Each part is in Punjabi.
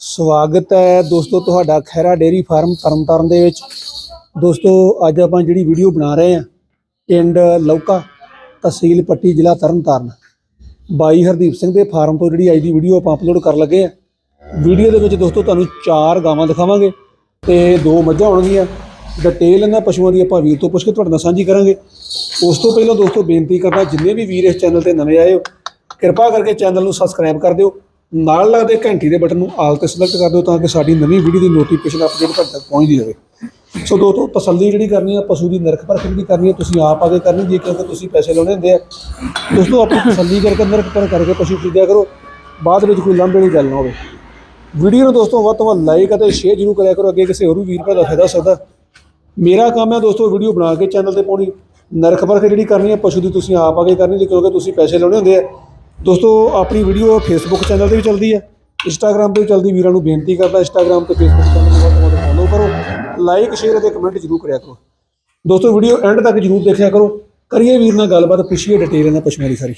ਸਵਾਗਤ ਹੈ ਦੋਸਤੋ ਤੁਹਾਡਾ ਖੈਰਾ ਡੇਰੀ ਫਾਰਮ ਤਰਨਤਾਰਨ ਦੇ ਵਿੱਚ। ਦੋਸਤੋ, ਅੱਜ ਆਪਾਂ ਜਿਹੜੀ ਵੀਡੀਓ ਬਣਾ ਰਹੇ ਹਾਂ, ਪਿੰਡ ਲੌਕਾ ਤਹਿਸੀਲ ਪੱਟੀ ਜ਼ਿਲ੍ਹਾ ਤਰਨਤਾਰਨ। ਬਾਈ ਹਰਦੀਪ ਸਿੰਘ ਦੇ ਫਾਰਮ ਤੋਂ ਜਿਹੜੀ ਅੱਜ ਦੀ ਵੀਡੀਓ ਆਪਾਂ ਅਪਲੋਡ ਕਰਨ ਲੱਗੇ ਆ ਵੀਡੀਓ ਦੇ ਵਿੱਚ ਦੋਸਤੋ ਤੁਹਾਨੂੰ ਚਾਰ ਗਾਵਾਂ ਦਿਖਾਵਾਂਗੇ ਤੇ ਦੋ ਮੱਝਾਂ ਹੋਣਗੀਆਂ। ਡਿਟੇਲ ਇਹਨਾਂ ਪਸ਼ੂਆਂ ਦੀ ਆਪਾਂ ਵੀਰ ਤੋਂ ਪੁੱਛ ਕੇ ਤੁਹਾਡੇ ਨਾਲ ਸਾਂਝੀ ਕਰਾਂਗੇ। ਉਸ ਤੋਂ ਪਹਿਲਾਂ ਦੋਸਤੋ ਬੇਨਤੀ ਕਰਦਾ, ਜਿੰਨੇ ਵੀ ਵੀਰ ਇਸ ਚੈਨਲ ਤੇ ਨਵੇਂ ਆਏ ਹੋ, ਕਿਰਪਾ ਕਰਕੇ ਚੈਨਲ ਨੂੰ ਸਬਸਕ੍ਰਾਈਬ ਕਰ ਦਿਓ। ਨਾਲ ਲੱਗਦੇ ਘੰਟੀ ਦੇ ਬਟਨ ਨੂੰ ਆਲ ਤੇ ਸਿਲੈਕਟ ਕਰ ਦਿਓ ਤਾਂ ਕਿ ਸਾਡੀ ਨਵੀਂ ਵੀਡੀਓ ਦੀ ਨੋਟੀਫਿਕੇਸ਼ਨ ਅਪਡੇਟ ਤੁਹਾਡੇ ਤੱਕ ਪਹੁੰਚਦੀ ਰਹੇ। ਸੋ ਦੋਸਤੋ, ਤਸੱਲੀ ਜਿਹੜੀ ਕਰਨੀ ਆ, ਪਸ਼ੂ ਦੀ ਨਰਖ ਪਰਖ ਜਿਹੜੀ ਕਰਨੀ ਆ, ਤੁਸੀਂ ਆਪ ਆ ਕੇ ਕਰਨੀ ਜੇ ਕਿਉਂਕਿ ਤੁਸੀਂ ਪੈਸੇ ਲਾਉਣੇ ਹੁੰਦੇ ਆ। ਦੋਸਤੋ, ਆਪਣੀ ਤਸੱਲੀ ਕਰਕੇ ਨਰਖ ਪਰਖ ਕਰਕੇ ਪਸ਼ੂ ਖਰੀਦਿਆ ਕਰੋ। ਬਾਅਦ ਵਿੱਚ ਕੋਈ ਲੰਬੇ ਵਾਲੀ ਗੱਲ ਨਾ ਹੋਵੇ। ਵੀਡੀਓ ਨੂੰ ਦੋਸਤੋ, ਵੱਧ ਤੋਂ ਵੱਧ ਲਾਈਕ ਅਤੇ ਸ਼ੇਅਰ ਜ਼ਰੂਰ ਕਰਿਆ ਕਰੋ। ਅੱਗੇ ਕਿਸੇ ਹੋਰ ਵੀ ਵੀਰ ਭਰਾ ਦਾ ਫਾਇਦਾ ਸਕਦਾ। ਮੇਰਾ ਕੰਮ ਹੈ ਦੋਸਤੋ ਵੀਡੀਓ ਬਣਾ ਕੇ ਚੈਨਲ ਤੇ ਪਾਉਣੀ। ਨਰਖ ਪਰਖ ਜਿਹੜੀ ਕਰਨੀ ਹੈ ਪਸ਼ੂ ਦੀ ਤੁਸੀਂ ਆਪ ਆ ਕੇ ਕਰਨੀ, ਜੇ ਕਿਉਂਕਿ ਤੁਸੀਂ ਪੈਸੇ ਲਾਉਣੇ ਹੁੰਦੇ ਆ। ਦੋਸਤੋ ਆਪਣੀ ਵੀਡੀਓ ਫੇਸਬੁੱਕ ਚੈਨਲ ਤੇ ਵੀ ਚੱਲਦੀ ਹੈ। ਇੰਸਟਾਗ੍ਰam ਤੇ ਵੀ ਚੱਲਦੀ। ਵੀਰਾਂ ਨੂੰ ਬੇਨਤੀ ਕਰਦਾ ਇੰਸਟਾਗ੍ਰam ਤੇ ਫੇਸਬੁੱਕ ਚੈਨਲ ਨੂੰ ਵੱਧ ਤੋਂ ਵੱਧ ਫੋਲੋ ਕਰੋ। ਲਾਈਕ ਸ਼ੇਅਰ ਅਤੇ ਕਮੈਂਟ ਜ਼ਰੂਰ ਕਰਿਆ ਕਰੋ। ਦੋਸਤੋ ਵੀਡੀਓ ਐਂਡ ਤੱਕ ਜ਼ਰੂਰ ਦੇਖਿਆ ਕਰੋ। ਕਰੀਏ ਵੀਰ ਨਾਲ ਗੱਲਬਾਤ ਪੁੱਛੀਏ ਡਿਟੇਲ ਇਹਨਾਂ ਪਸ਼ੂਆਂ ਦੀ ਸਾਰੀ।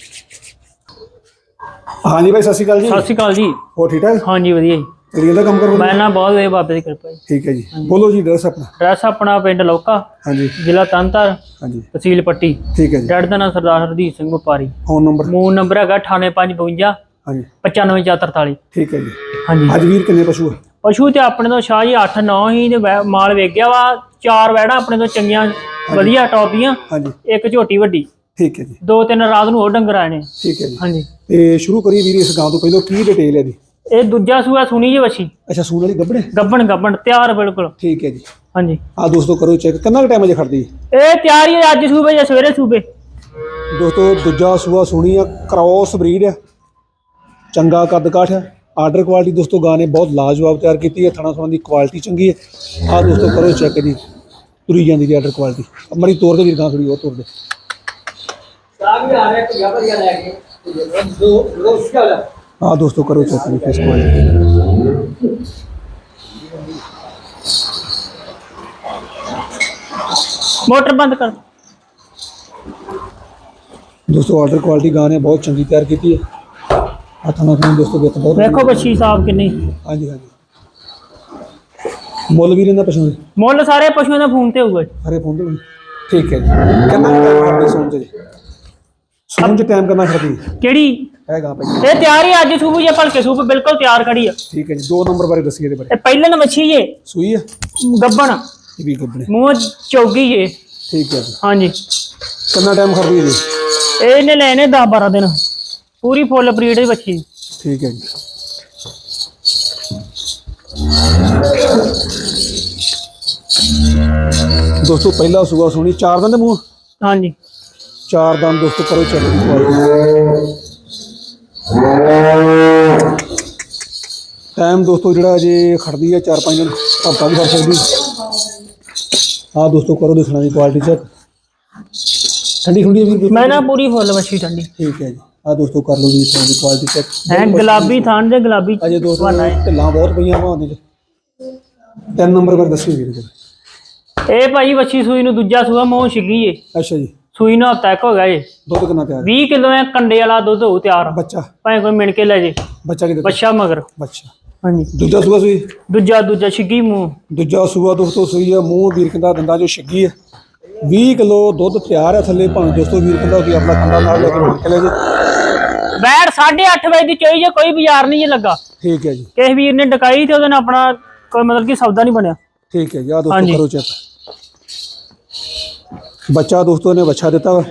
ਹਾਂਜੀ ਭਾਈ ਸਤਿ ਸ਼੍ਰੀ ਅਕਾਲ ਜੀ। ਸਤਿ ਸ਼੍ਰੀ ਅਕਾਲ ਜੀ। ਹੋ ਠੀਕ ਠਾਕ? ਹਾਂਜੀ ਵਧੀਆ ਜੀ। ਕਰੀਏ ਦਾ ਕੰਮ ਕਰੋ ਮੈਂ ਨਾ ਬਹੁਤ ਵੇ ਬਾਬੇ ਦੀ ਕਿਰਪਾ ਜੀ। ਠੀਕ ਹੈ ਜੀ। ਬੋਲੋ ਜੀ ਡਰੈਸ ਆਪਣਾ। ਐਡਰੈਸ ਆਪਣਾ ਪਿੰਡ ਲੌਕਾ ਹਾਂਜੀ। ਜ਼ਿਲ੍ਹਾ ਤੰਤਰ ਹਾਂਜੀ। ਤਹਿਸੀਲ ਪੱਟੀ। ਠੀਕ ਹੈ ਜੀ। ਡੈਡ ਦਾ ਨਾਮ ਸਰਦਾਰ ਹਰਦੀਪ ਸਿੰਘ ਵਪਾਰੀ। Phone number. ਮੂਨ ਨੰਬਰ ਹੈਗਾ 98552 ਹਾਂਜੀ। 95443 ਠੀਕ ਹੈ ਜੀ। ਹਾਂਜੀ। ਅੱਜ ਵੀਰ ਕਿੰਨੇ ਪਸ਼ੂ ਆ? ਪਸ਼ੂ ਤੇ ਆਪਣੇ ਤੋਂ ਸ਼ਾਹ ਜੀ 8 9 ਹੀ ਤੇ ਮਾਲ ਵੇਚ ਗਿਆ ਵਾ। ਚਾਰ ਵੈੜਾਂ ਆਪਣੇ ਤੋਂ ਚੰਗੀਆਂ ਵਧੀਆ ਟੌਪ ਦੀਆਂ ਹਾਂਜੀ। ਇੱਕ ਝੋਟੀ ਵੱਡੀ। ਠੀਕ ਹੈ ਜੀ। ਦੋ ਤਿੰਨ ਰਾਤ ਨੂੰ ਹੋਰ ਡੰਗਰ ਆਏ ਨੇ। ਠੀਕ ਹੈ ਜੀ। ਹਾਂਜੀ। ਤੇ ਸ਼ੁਰੂ ਕਰੀਏ ਵੀਰ ਇਸ ਗਾਂ ਤੋਂ ਪਹਿਲਾਂ ਕੀ ਡਿਟੇਲ ਹੈ ਦੀ ਇਹ ਦੂਜਾ ਸੂਆ ਸੁਣੀ ਜੀ ਵਛੀ? ਅੱਛਾ ਸੂਣ ਵਾਲੀ ਗੱਬੜੇ ਗੱਬਣ ਗੱਬਣ ਤਿਆਰ ਬਿਲਕੁਲ। ਠੀਕ ਹੈ ਜੀ। ਹਾਂਜੀ। ਆ ਦੋਸਤੋ ਕਰੋ ਚੈੱਕ ਕਿੰਨਾ ਕੁ ਟਾਈਮ ਅਜੇ ਖੜਦੀ ਹੈ ਇਹ ਤਿਆਰ ਹੀ ਹੈ ਅੱਜ ਸੂਬੇ ਜਾਂ ਸਵੇਰੇ ਸੂਬੇ? ਦੋਸਤੋ ਦੂਜਾ ਸੂਆ ਸੋਹਣੀ ਆ ਕ੍ਰਾਸ ਬਰੀਡ ਆ। ਚੰਗਾ ਕੱਦ ਕਾਠ ਆ। ਆਰਡਰ ਕੁਆਲਿਟੀ ਦੋਸਤੋ ਗਾਂ ਨੇ ਬਹੁਤ ਲਾਜਵਾਬ ਤਿਆਰ ਕੀਤੀ ਹੈ ਥਣਾ ਦੀ ਕੁਆਲਿਟੀ ਚੰਗੀ ਹੈ ਆ ਦੋਸਤੋ ਕਰੋ ਚੈੱਕ ਜੀ ਤੁਰੀ ਜਾਂਦੀ ਦੀ ਆਰਡਰ ਕੁਆਲਿਟੀ ਮੜੀ ਤੋੜ ਦੇ ਵੀਰ ਗਾਂ ਥੋੜੀ ਉਹ ਤੋੜ ਦੇ। ਆ ਦੋਸਤੋ ਕਰੋ ਚੈੱਕ ਜੀ ਫੇਸ ਕੁਆਲਿਟੀ ਮੋਟਰ ਬੰਦ ਕਰ। ਦੋਸਤੋ ਆਰਡਰ ਕੁਆਲਿਟੀ ਗਾਂ ਨੇ ਬਹੁਤ ਚੰਗੀ ਤਿਆਰ ਕੀਤੀ ਹੈ। ਆ ਥਣਾ ਥਣਾ ਦੋਸਤੋ ਵਿੱਚ ਬਹੁਤ ਵੇਖੋ ਬੱਚੀ ਸਾਹਿਬ ਕਿੰਨੀ। ਹਾਂਜੀ ਹਾਂਜੀ। ਮੁੱਲ ਵੀ ਰਹਿੰਦਾ ਪਸ਼ੂ ਦੇ ਮੁੱਲ ਸਾਰੇ ਪਸ਼ੂਆਂ ਦੇ ਫੋਨ ਤੇ ਹੋਊਗਾ ਜੀ। ਹਰੇ ਪਹੁੰਚ ਗਏ ਠੀਕ ਹੈ ਜੀ। ਕਿੰਨਾ ਟਾਈਮ ਖੜਦੀ ਸੌਣ ਚ ਜੀ ਸੌਣ ਚ ਟਾਈਮ ਕਿੰਨਾ ਖੜਦੀ ਕਿਹੜੀ? ਹੈਗਾ ਭਾਈ। ਇਹ ਤਿਆਰ ਹੀ ਅੱਜ ਸੂਬੂ ਜੇ ਭਲਕੇ ਸੂਬ ਬਿਲਕੁਲ ਤਿਆਰ ਖੜੀ ਆ। ਠੀਕ ਹੈ ਜੀ ਦੋ ਨੰਬਰ ਬਾਰੇ ਦੱਸੀਏ ਇਹਦੇ ਬਾਰੇ। ਇਹ ਪਹਿਲੇ ਮੱਛੀ ਜੇ। ਸੂਈ ਹੈ ਗੱਬਣ। ਇਹ ਵੀ ਗੱਬਣੇ ਮੂੰਹ ਚੌਗੀ ਜੇ। ਠੀਕ ਹੈ ਜੀ। ਹਾਂਜੀ। ਕਿੰਨਾ ਟਾਈਮ ਖੜਦੀ ਜੀ? ਇਹਨੇ ਲੈਣੇ 10 12 ਦਿਨ। ਪੂਰੀ ਫੁੱਲ ਬਰੀਡ ਦੀ ਬੱਚੀ। ਠੀਕ ਹੈ ਜੀ। ਦੋਸਤੋ ਪਹਿਲਾ ਸੂਆ ਸੁਣੀ ਚਾਰ ਦੰਦ ਮੂੰਹ? ਹਾਂਜੀ। ਚਾਰ ਦੰਦ ਦੋਸਤੋ ਕਰੋ ਚੈੱਕ ਟਾਈਮ ਦੋਸਤੋ ਜਿਹੜਾ ਅਜੇ ਖੜਦੀ ਹੈ 4-5 ਦਿਨ ਹਫਤਾ ਵੀ ਖੜ ਸਕਦੀ। ਆ ਦੋਸਤੋ ਕਰੋ ਦੇਖਣਾ ਦੀ ਕੁਆਲਿਟੀ ਚੈੱਕ ਠੰਡੀ ਠੰਡੀ ਹੈ ਵੀਰ ਮੈਂ ਨਾ ਪੂਰੀ ਫੁੱਲ ਬੱਚੀ ਠੰਡੀ। ਠੀਕ ਹੈ ਜੀ। ਆ ਦੋਸਤੋ ਕਰ ਲਓ ਜੀ ਇਸ ਦੀ ਕੁਆਲਿਟੀ ਚੈੱਕ ਐ ਗੁਲਾਬੀ ਥਾਂ ਦੇ ਗੁਲਾਬੀ ਅਜੇ ਦੋਸਤੋ ਢਿੱਲਾਂ ਬਹੁਤ ਪਈਆਂ ਭਾਂ ਦੇ ਤਿੰਨ ਨੰਬਰ ਪਰ ਦੱਸਿਓ ਵੀਰ। ਜੀ ਇਹ ਭਾਈ ਬੱਚੀ ਸੂਈ ਨੂੰ ਦੂਜਾ ਸੂਆ ਮੂੰਹ ਛਿੱਗੀ ਏ। ਅੱਛਾ ਜੀ। ਸੂਈ ਨੂੰ ਹਫਤਾ ਇੱਕ ਹੋ ਗਿਆ ਏ ਦੁੱਧ ਕਿੰਨਾ ਤਿਆਰ ਹੈ? 20 ਕਿਲੋ ਐ ਕੰਡੇ ਵਾਲਾ ਦੁੱਧ ਹੋ ਤਿਆਰ। ਬੱਚਾ। ਭਾਵੇਂ ਕੋਈ ਮਿਣ ਕੇ ਲੈ ਜੇ। ਬੱਚਾ ਕਿਤੇ ਬੱਚਾ ਮਗਰ। ਬੱਚਾ। ਹਾਂਜੀ। ਦੂਜਾ ਸੂਆ ਸੂਈ? ਦੂਜਾ ਦੂਜਾ ਛਿੱਗੀ ਮੂੰਹ। ਦੂਜਾ ਸੂਆ ਦੋਸਤੋ ਸੂਈ ਆ ਮੂੰਹ ਵੀਰ ਕਹਿੰਦਾ ਦੰਦਾ ਜੋ ਛਿੱਗੀ ਹੈ 20 ਕਿਲੋ ਦੁੱਧ ਤਿਆਰ ਹੈ ਥੱਲੇ ਭਾਵੇਂ ਦੋਸਤੋ ਵੀਰ ਕਹਿੰਦਾ ਕਿ ਆਪਣਾ ਕੰਡਾ ਨਾਲ ਲੈ ਕੇ ਰੋਕ ਕੇ ਲੈ ਜੇ। ਬੈਠ 8:30 ਵਜੇ ਦੀ ਚੋਈ ਜੇ ਕੋਈ ਬਾਜ਼ਾਰ ਨਹੀਂ ਜੇ ਲੱਗਾ। ਠੀਕ ਹੈ ਜੀ। ਕਿਸੇ ਵੀਰ ਨੇ ਡਕਾਈ ਤੇ ਉਹਦੇ ਨਾਲ ਆਪਣਾ ਕੋਈ ਮਤਲਬ ਕਿ ਸੌਦਾ ਨਹੀਂ ਬਣਿਆ। ਠੀਕ ਹੈ ਜੀ ਆ ਦੋਸਤੋ। ਕਰੋ ਚੈੱਕ। ਬੱਚਾ ਦੋਸਤੋ ਨੇ ਬੱਚਾ ਦਿੱਤਾ ਵਾ।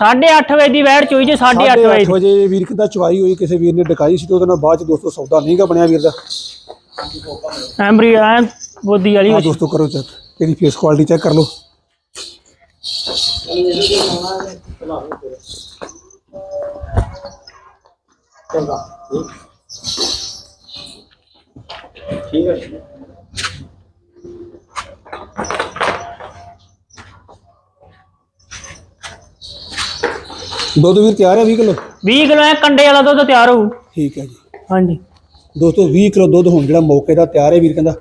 8:30 ਵਜੇ ਦੀ ਵੈੜ ਚੋਈ ਜੇ 8:30 8:30 ਵਜੇ ਦੀ। ਵਜੇ ਵੀਰ ਕਹਿੰਦਾ ਚਵਾਈ ਹੋਈ ਕਿਸੇ ਵੀਰ ਨੇ ਡਕਾਈ ਸੀ ਤੇ ਉਹਦੇ ਨਾਲ ਬਾਅਦ ਚ ਦੋਸਤੋ ਸੌਦਾ ਨਹੀਂਗਾ ਬਣਿਆ ਵੀਰ ਦਾ। ਐਮਰੀ ਐ ਬੋਦੀ ਵਾਲੀ ਆ। ਦੋਸਤੋ ਕਰੋ ਚੈੱਕ ਇਹਦੀ ਫੇਸ ਕੁਆਲਿਟੀ ਚੈੱਕ ਕਰ ਲਓ। ਦੁੱਧ ਵੀਰ ਤਿਆਰ ਹੈ 20 ਕਿਲੋ? 20 ਕਿਲੋ ਐ ਕੰਡੇ ਵਾਲਾ ਦੁੱਧ ਤਿਆਰ ਹੋਊ। ਠੀਕ ਹੈ ਜੀ। ਹਾਂਜੀ। ਦੋਸਤੋ 20 ਕਿਲੋ ਦੁੱਧ ਹੁਣ ਜਿਹੜਾ ਮੌਕੇ ਦਾ ਤਿਆਰ ਹੈ ਵੀਰ ਕਹਿੰਦਾ।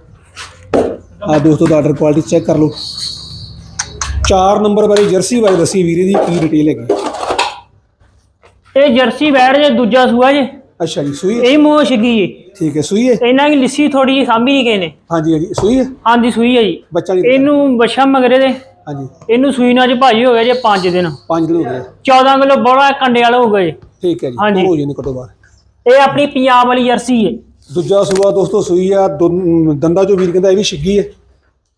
ਆ ਦੋਸਤੋ ਦਾ ਆਰਡਰ ਕੁਆਲਿਟੀ ਚੈੱਕ ਕਰ ਲਓ। ਚਾਰ ਨੰਬਰ ਬਾਰੇ ਜਰਸੀ ਬਾਰੇ ਦੱਸੀ ਵੀਰੇ ਦੀ ਕੀ ਡਿਟੇਲ ਹੈਗੀ। ਇਹ ਜਰਸੀ ਵੈੜ ਜੇ ਦੂਜਾ ਸੂਆ ਜੇ। ਅੱਛਾ ਜੀ ਸੂਈ? ਇਹ ਮੋਹ ਛਗੀ ਏ। ਠੀਕ ਹੈ ਸੂਈ ਹੈ? ਇਹਨਾਂ ਦੀ ਲਿੱਸੀ ਥੋੜੀ ਜਿਹੀ ਸਾਂਭੀ ਨਹੀਂ ਨੇ। ਹਾਂਜੀ ਹਾਂਜੀ ਸੂਈ ਹੈ? ਹਾਂਜੀ ਸੂਈ ਹੈ ਜੀ। ਬੱਚਾ ਇਹਨੂੰ ਬੱਛਾ ਮਗਰੇ ਦੇ। ਹਾਂਜੀ। ਇਹਨੂੰ ਸੂਈ ਨੂੰ ਅੱਜ ਭਾਜੀ ਹੋ ਗਿਆ ਜੇ 5 ਦਿਨ। ਪੰਜ ਦਿਨ ਹੋ ਗਏ। 14 ਕਿਲੋ ਬੜਾ ਕੰਡੇ ਵਾਲਾ ਹੋਊਗਾ ਜੀ। ਠੀਕ ਹੈ ਜੀ। ਹੋ ਜਾਣੇ ਕਟੋ ਬਾਹਰ। ਇਹ ਆਪਣੀ ਪੰਜਾਬ ਵਾਲੀ ਜਰਸੀ ਏ ਦੂਜਾ ਸੂਆ ਦੋਸਤੋ ਸੂਈ ਆ ਦੰਦਾਂ ਚੋਂ ਵੀਰ ਕਹਿੰਦਾ ਇਹ ਵੀ ਛਿੱਗੀ ਹੈ।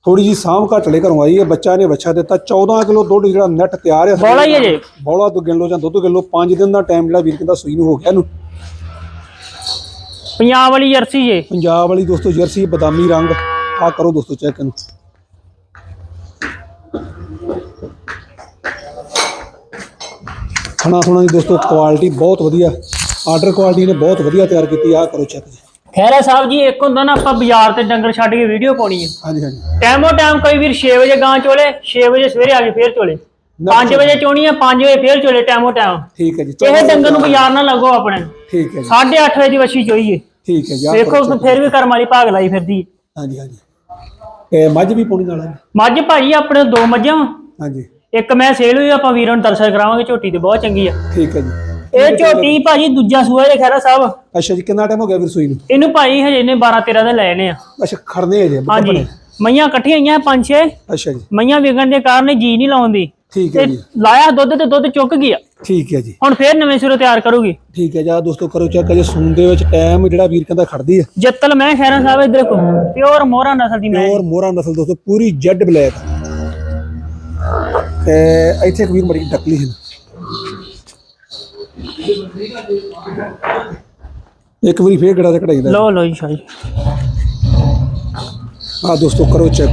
ਥੋੜੀ ਜੀ ਸਾਂਭ ਘੱਟ ਲੈ ਘਰੋਂ ਆਈ ਹੈ। ਬੱਚਾ ਨੇ ਬੱਚਾ ਦਿੱਤਾ। 14 ਕਿਲੋ ਦੁੱਧ ਜਿਹੜਾ ਨੈਟ ਤਿਆਰ ਹੈ। ਬੋਲਾ ਹੀ ਹੈ ਜੀ। ਬੋਲਾ ਗਿਣ ਲਓ ਜਾਂ ਦੁੱਧ ਕਿਲੋ 5 ਦਿਨ ਦਾ ਟਾਈਮ ਜਿਹੜਾ ਵੀਰ ਕਹਿੰਦਾ ਸੂਈ ਨੂੰ ਹੋ ਗਿਆ ਇਹਨੂੰ। ਪੰਜਾਬ ਵਾਲੀ ਜਰਸੀ ਏ ਪੰਜਾਬ ਵਾਲੀ ਦੋਸਤੋ ਜਰਸੀ ਬਦਾਮੀ ਰੰਗ। ਆ ਕਰੋ ਦੋਸਤੋ ਚੈੱਕ ਇਹਨੂੰ। ਖਾਣਾ ਥੋਣਾ ਦੀ ਦੋਸਤੋ ਕੁਆਲਿਟੀ ਬਹੁਤ ਵਧੀਆ। ਆਰਡਰ ਕੁਆਲਿਟੀ ਨੇ ਬਹੁਤ ਵਧੀਆ ਤਿਆਰ ਕੀਤੀ ਆ ਕਰੋ ਚੈੱਕ ਜੀ ਖੈਰਾ ਸਾਹਿਬ ਜੀ ਇੱਕ ਹੁੰਦਾ ਨਾ ਆਪਾਂ ਬਾਜ਼ਾਰ ਤੇ ਡੰਗਰ ਛੱਡ ਕੇ ਵੀਡੀਓ ਪਾਉਣੀ ਹੈ ਹਾਂਜੀ ਹਾਂਜੀ। ਟਾਈਮੋ ਟਾਈਮ ਕੋਈ ਵੀਰ 6 ਵਜੇ ਗਾਂ ਚੋਲੇ 6 ਵਜੇ ਸਵੇਰੇ ਆ ਕੇ ਫੇਰ ਚੋਲੇ। 5 ਵਜੇ ਚੋਣੀ ਹੈ 5 ਵਜੇ ਫੇਰ ਚੋਲੇ ਟਾਈਮੋ ਟਾਈਮ ਠੀਕ ਹੈ ਜੀ ਇਹ ਡੰਗਰ ਨੂੰ ਬਾਜ਼ਾਰ ਨਾ ਲੱਗੋ ਆਪਣੇ। ਠੀਕ ਹੈ ਜੀ। 8:30 ਵਜੇ ਦੀ ਵਛੀ ਚੋਈਏ। ਠੀਕ ਹੈ ਜੀ check। ਫਿਰ ਵੀ ਕਰਮ ਵਾਲੀ ਭਾਗ ਲਾਈ ਫਿਰਦੀ। ਹਾਂਜੀ ਹਾਂਜੀ। ਇਹ ਮੱਝ ਵੀ ਪਾਉਣੀ ਨਾਲ। ਮੱਝ ਭਾਜੀ ਆਪਣੇ ਦੋ ਮੱਝਾਂ। ਹਾਂਜੀ। ਇੱਕ ਮੈਂ ਸੇਲ ਹੋਈ ਆਪਾਂ ਵੀਰਾਂ ਨੂੰ ਦਰਸ਼ਨ ਕਰਾਵਾਂਗੇ ਝੋਟੀ ਤੇ ਬਹੁਤ ਚੰਗੀ ਆ। ਠੀਕ ਹੈ ਜੀ। ਇਹ ਝੋਟੀ ਭਾਜੀ ਦੂਜਾ ਸੂਆ ਜੇ ਖੈਰਾ ਸਾਹਿਬ। ਅੱਛਾ ਜੀ ਕਿੰਨਾ ਟਾਈਮ ਹੋ ਗਿਆ ਫਿਰ ਸੂਈ ਨੂੰ? ਇਹਨੂੰ ਭਾਈ ਹਜੇ ਨੇ 12 13 ਦੇ ਲੈਣੇ ਆ। ਅੱਛਾ ਖੜਨੇ ਜੇ ਹਾਂਜੀ ਮਈਆਂ ਇਕੱਠੀਆਂ ਹੋਈਆਂ ਪੰਜ ਛੇ। ਅੱਛਾ ਜੀ। ਮਈਆਂ ਵਿਗਣ ਦੇ ਕਾਰਨ ਜੀ ਨਹੀਂ ਲਾਉਂਦੀ। ਠੀਕ ਹੈ ਜੀ। ਲਾਇਆ ਦੁੱਧ ਤੇ ਦੁੱਧ ਚੁੱਕ ਗਿਆ। ਠੀਕ ਹੈ ਜੀ। ਹੁਣ ਫੇਰ ਨਵੇਂ ਸਿਰੋਂ ਤਿਆਰ ਕਰੂਗੀ। ਠੀਕ ਹੈ ਜੀ ਆਹ ਦੋਸਤੋ ਕਰੋ ਚੈੱਕ ਅਜੇ ਸੂਣ ਦੇ ਵਿੱਚ ਟਾਈਮ ਜਿਹੜਾ ਵੀਰ ਕਹਿੰਦਾ ਖੜਦੀ ਹੈ ਜੱਤਲ ਮੈਂ ਖੈਰਾ ਸਾਹਿਬ ਇਧਰ ਕੋ ਪਿਓਰ ਮੋਹਰਾ ਨਸਲ ਦੀ ਮੈਂ। ਪਿਓਰ ਮੋਹਰਾ ਨਸਲ ਦੋਸਤੋ ਪੂਰੀ ਜੈਡ ਬਲੈਕ ਤੇ ਇੱਥੇ ਇੱਕ ਵੀਰ ਮੜੀ ਡਕਲੀ ਹੈ ਇੱਕ ਵਾਰੀ ਫੇਰ ਗੜਾ ਤੇ ਕਢਾਈਦਾ ਲੋ ਲੋ ਜੀ ਸ਼ਾਹੀ। ਆ ਦੋਸਤੋ ਕਰੋ ਚੈੱਕ।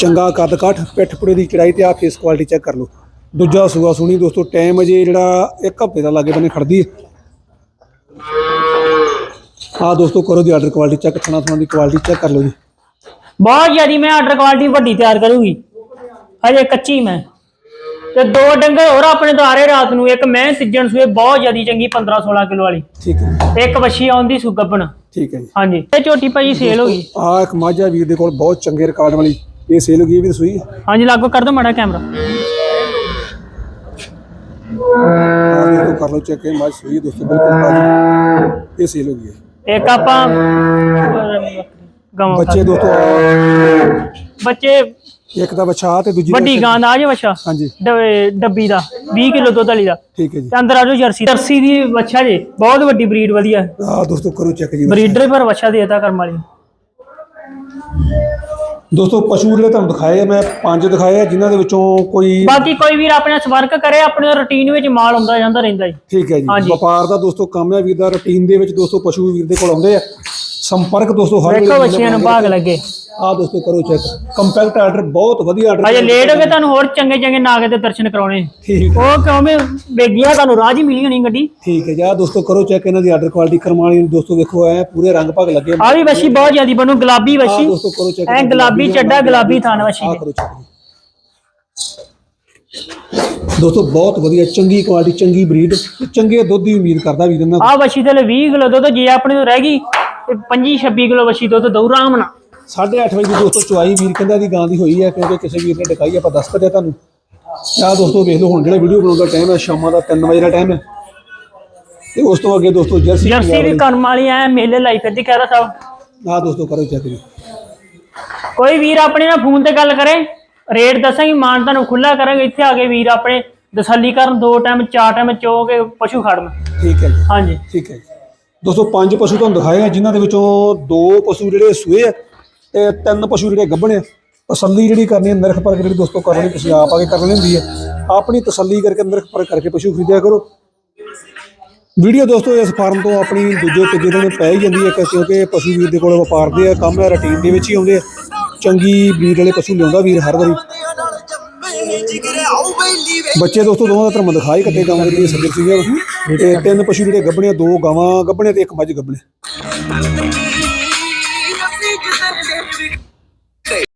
ਚੰਗਾ ਕੱਦ ਕਾਠ ਪਿੱਠ ਪੁੜੇ ਦੀ ਚੜਾਈ ਤੇ ਆ ਫੇਸ ਕੁਆਲਿਟੀ ਚੈੱਕ ਕਰ ਲਓ। ਦੂਜਾ ਸੂਆ ਸੁਣੀ ਦੋਸਤੋ ਟਾਈਮ ਅਜੇ ਜਿਹੜਾ ਇੱਕ ਹਫ਼ਤੇ ਦਾ ਲਾਗੇ ਬੰਨੇ ਖੜਦੀ ਹੈ ਆ ਦੋਸਤੋ ਕਰੋ ਦੀ ਆਰਡਰ ਕੁਆਲਿਟੀ ਚੈੱਕ ਥਣਾ ਥਣਾ ਦੀ ਕੁਆਲਿਟੀ ਚੈੱਕ ਕਰ ਲਓ ਜੀ। ਬਹੁਤ ਜਿਆਦੀ ਮੈਂ ਆਰਡਰ ਕੁਆਲਿਟੀ ਵੱਡੀ ਤਿਆਰ ਕਰੂਗੀ। ਹਜੇ ਕੱਚੀ ਮੈਂ। ਤੇ ਦੋ ਡੰਗਰ ਹੋਰ ਆਪਣੇ ਤੋਂ ਆ ਰਹੇ ਰਾਤ ਨੂੰ ਇੱਕ ਮੈਂ ਤਿੱਜਣ ਸੂਏ ਬਹੁਤ ਜਿਆਦੀ ਚੰਗੀ 15 16 ਕਿਲੋ ਵਾਲੀ। ਠੀਕ ਹੈ ਇੱਕ ਵੱਛੀ ਆਉਂਦੀ ਸੁਗੱਬਣ ਠੀਕ ਹੈ ਜੀ। ਹਾਂਜੀ। ਇਹ ਝੋਟੀ ਭਾਈ ਸੇਲ ਹੋ ਗਈ। ਆ ਇੱਕ ਮਾਝਾ ਵੀਰ ਦੇ ਕੋਲ ਬਹੁਤ ਚੰਗੇ ਰਿਕਾਰਡ ਵਾਲੀ ਇਹ ਸੇਲ ਹੋ ਗਈ ਵੀ ਸੂਈ ਹਾਂਜੀ ਲਾਗੋ ਕਰ ਦੋ ਮਾੜਾ ਕੈਮਰਾ ਆ ਦੋਸਤੋ ਕਰ ਲਓ ਚੈੱਕ ਇਹ ਮਾਝ ਸੂਈ ਦੋਸਤੋ ਬਿਲਕੁਲ ਤਾਜ਼ੀ। ਇਹ ਸੇਲ ਹੋ ਗਈ ਇੱਕ ਆਪਾਂ ਗਾਵਾਂ ਬੱਚੇ ਦੋਸਤੋ ਬੱਚੇ ਇੱਕ ਦਾ ਬੱਚਾ ਤੇ ਦੂਜੀ ਦਾ ਵੱਡੀ ਗਾਂ ਦਾ ਆ ਜੇ ਬੱਚਾ। ਹਾਂਜੀ। ਡੱਬੀ ਦਾ 20 ਕਿਲੋ ਦੁੱਧ ਵਾਲੀ ਦਾ। ਠੀਕ ਹੈ ਜੀ। ਤੇ ਅੰਦਰ ਆ ਜੋ ਜਰਸੀ। ਜਰਸੀ ਦੀ ਬੱਚਾ ਜੇ ਬਹੁਤ ਵੱਡੀ ਬਰੀਡ ਵਧੀਆ। ਆ ਦੋਸਤੋ ਕਰੋ ਚੈੱਕ ਜੀ ਬਰੀਡਰ ਪਰ ਬੱਚਾ ਦੇਤਾ ਕਰਮ ਵਾਲੀ। ਦੋਸਤੋ ਪਸ਼ੂ ਜਿਹੜੇ ਤੁਹਾਨੂੰ ਦਿਖਾਏ ਆ ਮੈਂ ਪੰਜ ਦਿਖਾਏ ਆ ਜਿਨ੍ਹਾਂ ਦੇ ਵਿੱਚੋਂ ਕੋਈ ਬਾਕੀ ਕੋਈ ਵੀਰ ਆਪਣੇ ਨਾਲ ਸੰਪਰਕ ਕਰੇ ਆਪਣੇ ਰੁਟੀਨ ਵਿੱਚ ਮਾਲ ਆਉਂਦਾ ਜਾਂਦਾ ਰਹਿੰਦਾ ਜੀ। ਠੀਕ ਹੈ ਜੀ। ਹਾਂਜੀ। ਵਪਾਰ ਦਾ ਦੋਸਤੋ ਕੰਮ ਹੈ ਵੀਰ ਦਾ ਰੁਟੀਨ ਦੇ ਵਿੱਚ ਦੋਸਤੋ ਪਸ਼ੂ ਵੀਰ ਦੇ ਕੋਲ ਆਉਂਦੇ ਆ। ਸੰਪਰਕ ਦੋਸਤੋ ਹਰ ਵੇਖੋ ਬੱਚਿਆਂ ਨੂੰ ਭਾਗ ਲੱਗੇ। ਆ ਦੋਸਤੋ ਕਰੋ ਚੈੱਕ ਕੰਪੈਕਟ ਆਰਡਰ ਬਹੁਤ ਵਧੀਆ ਆਰਡਰ ਅਜੇ ਲੇਟ ਹੋ ਗਏ ਤੁਹਾਨੂੰ ਹੋਰ ਚੰਗੇ ਚੰਗੇ ਨਾਗ ਦੇ ਦਰਸ਼ਨ ਕਰਾਉਣੇ। ਠੀਕ ਉਹ ਕਿਉਂ ਮੈਂ ਵੇਗੀਆਂ ਤੁਹਾਨੂੰ ਰਾਹ 'ਚ ਹੀ ਮਿਲੀ ਹੋਣੀ ਗੱਡੀ? ਠੀਕ ਹੈ ਜੀ ਆਹ ਦੋਸਤੋ ਕਰੋ ਚੈੱਕ ਇਹਨਾਂ ਦੀ ਆਰਡਰ ਕੁਆਲਿਟੀ ਕਰਮਾਲੀ ਦੋਸਤੋ ਵੇਖੋ ਐ ਪੂਰੇ ਰੰਗ ਭਾਗ ਲੱਗੇ। ਆ ਵੀ ਵਸ਼ੀ ਬਹੁਤ ਜ਼ਿਆਦੀ ਬਣੂ ਗੁਲਾਬੀ ਆ ਵਸ਼ੀ ਦੋਸਤੋ ਕਰੋ ਚੈੱਕ ਐ ਗੁਲਾਬੀ ਚੱਡਾ ਗੁਲਾਬੀ ਥਾਨ ਵਸ਼ੀ ਆ ਦੇ ਕਰੋ ਚੈੱਕ ਦੋਸਤੋ ਬਹੁਤ ਵਧੀਆ ਚੰਗੀ ਕੁਆਲਿਟੀ ਚੰਗੀ ਬਰੀਡ ਚੰਗੇ ਦੁੱਧ ਦੀ ਉਮੀਦ ਕਰਦਾ ਵੀਰ ਇਹਨਾਂ ਆ ਵਸ਼ੀ ਤੇ 20 ਕਿਲੋ ਦੁੱਧ ਜੇ ਆਪਣੇ ਤੋਂ ਰਹਿ ਗਈ 25 26 ਕਿਲੋ ਵਸ਼ੀ ਦੁੱਧ ਦਊ ਆਰਾਮ ਨਾਲ। 8:30 ਵਜੇ ਦੀ ਦੋਸਤੋ ਚੁਆਈ ਵੀਰ ਕਹਿੰਦਾ ਦੀ ਗਾਂ ਦੀ ਹੋਈ ਹੈ ਕਿਉਂਕਿ ਕਿਸੇ ਵੀਰ ਨੇ ਡਕਾਈ ਆਪਾਂ ਦੱਸ ਦਿਆ ਤੁਹਾਨੂੰ। ਆਹ ਦੋਸਤੋ ਵੇਖ ਲਓ ਹੁਣ ਜਿਹੜਾ ਵੀਡੀਓ ਬਣਾਉਣ ਦਾ ਟਾਈਮ ਹੈ ਸ਼ਾਮਾਂ ਦਾ 3 ਵਜੇ ਦਾ ਟਾਈਮ ਹੈ ਤੇ ਉਸ ਤੋਂ ਅੱਗੇ ਦੋਸਤੋ ਜਰਸੀ ਜਰਸੀ ਵੀ ਕਰਮ ਵਾਲੀ ਐ ਮੇਲੇ ਲਾਈ ਫਿਰਦੀ ਕਹਿ ਰਹਾ ਸਾਹਿਬ ਆਹ ਦੋਸਤੋ ਕਰੋ ਚੈੱਕ ਜੀ। ਕੋਈ ਵੀਰ ਆਪਣੇ ਨਾਲ ਫੋਨ ਤੇ ਗੱਲ ਕਰੇ ਰੇਟ ਦੱਸਾਂਗੇ ਮਾਨ ਤੁਹਾਨੂੰ ਖੁੱਲਾ ਕਰਾਂਗੇ ਇੱਥੇ ਆ ਕੇ ਵੀਰ ਆਪਣੇ ਤਸੱਲੀ ਕਰਨ ਦੋ ਟਾਈਮ ਚਾਰ ਟਾਈਮ ਚੋ ਕੇ ਪਸ਼ੂ ਖੜਨ। ਠੀਕ ਹੈ ਜੀ। ਹਾਂਜੀ। ਠੀਕ ਹੈ ਜੀ। ਦੋਸਤੋ, ਪੰਜ ਪਸ਼ੂ ਤੁਹਾਨੂੰ ਦਿਖਾਏ ਆ, ਜਿਨ੍ਹਾਂ ਦੇ ਵਿੱਚੋਂ ਦੋ ਪਸ਼ੂ ਜਿਹੜੇ ਸੂਏ ਆ ਤੇ ਤਿੰਨ ਪਸ਼ੂ ਜਿਹੜੇ ਗੱਭਣ ਆ। ਤਸੱਲੀ ਜਿਹੜੀ ਕਰਨੀ ਹੈ, ਨਿਰਖ ਪਰਖ ਜਿਹੜੀ ਦੋਸਤੋ ਕਰਨੀ, ਤੁਸੀਂ ਆਪ ਆ ਕੇ ਕਰਨੀ ਹੁੰਦੀ ਹੈ। ਆਪਣੀ ਤਸੱਲੀ ਕਰਕੇ ਨਿਰਖ ਪਰਖ ਕਰਕੇ ਪਸ਼ੂ ਖਰੀਦਿਆ ਕਰੋ। ਵੀਡੀਓ ਦੋਸਤੋ, ਇਸ ਫਾਰਮ ਤੋਂ ਆਪਣੀ ਦੂਜੇ ਤੀਜੇ ਦਿਨ ਪੈ ਹੀ ਜਾਂਦੀ ਹੈ ਕਿਉਂਕਿ ਪਸ਼ੂ ਵੀਰ ਦੇ ਕੋਲ ਵਪਾਰ ਦੇ ਆ, ਕੰਮ ਹੈ ਰੁਟੀਨ ਦੇ ਵਿੱਚ ਹੀ ਆਉਂਦੇ ਆ। ਚੰਗੀ ਬਰੀਡ ਵਾਲੇ ਪਸ਼ੂ ਲਿਆਉਂਦਾ ਵੀਰ ਹਰ ਵਾਰੀ। ਬੱਚੇ ਦੋਸਤੋ, ਦੋਵਾਂ ਦਾ ਧਰਮ ਦਿਖਾਈ ਕੱਟੇ ਕੰਮ ਦੇ ਸੱਜਰ ਸੀਗੇ ਤੇ ਤਿੰਨ ਪਸ਼ੂ ਜਿਹੜੇ ਗੱਭਣੇ ਦੋ ਗਾਵਾਂ ਗੱਭਣੇ ਤੇ ਇੱਕ ਮੱਝ ਗੱਭਣੇ।